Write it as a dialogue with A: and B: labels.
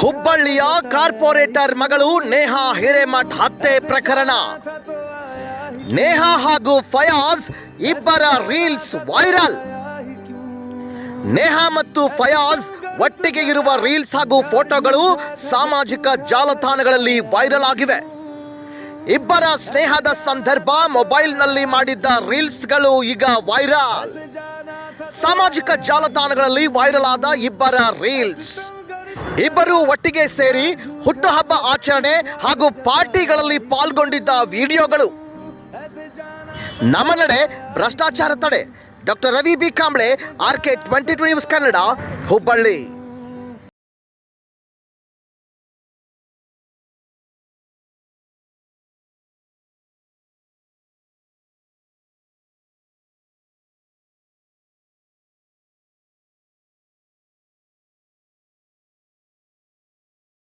A: ಹುಬ್ಬಳ್ಳಿಯ ಕಾರ್ಪೊರೇಟರ್ ಮಗಳು ನೇಹಾ ಹಿರೇಮಠ್ ಹತ್ಯೆ ಪ್ರಕರಣ. ನೇಹಾ ಹಾಗೂ ಫಯಾಜ್ ಇಬ್ಬರ ರೀಲ್ಸ್ ವೈರಲ್. ನೇಹಾ ಮತ್ತು ಫಯಾಜ್ ಒಟ್ಟಿಗೆ ಇರುವ ರೀಲ್ಸ್ ಹಾಗೂ ಫೋಟೋಗಳು ಸಾಮಾಜಿಕ ಜಾಲತಾಣಗಳಲ್ಲಿ ವೈರಲ್ ಆಗಿವೆ. ಇಬ್ಬರ ಸ್ನೇಹದ ಸಂದರ್ಭ ಮೊಬೈಲ್ನಲ್ಲಿ ಮಾಡಿದ್ದ ರೀಲ್ಸ್ಗಳು ಈಗ ವೈರಲ್. ಸಾಮಾಜಿಕ ಜಾಲತಾಣಗಳಲ್ಲಿ ವೈರಲ್ ಆದ ಇಬ್ಬರ ರೀಲ್ಸ್. ಇಬ್ಬರು ಒಟ್ಟಿಗೆ ಸೇರಿ ಹುಟ್ಟುಹಬ್ಬ ಆಚರಣೆ ಹಾಗೂ ಪಾರ್ಟಿಗಳಲ್ಲಿ ಪಾಲ್ಗೊಂಡಿದ್ದ ವಿಡಿಯೋಗಳು. ನಮ್ಮ ನಡೆ ಭ್ರಷ್ಟಾಚಾರ ತಡೆ. Doctor Ravi B Kamble, R K twenty two news Kannada, Hubballi.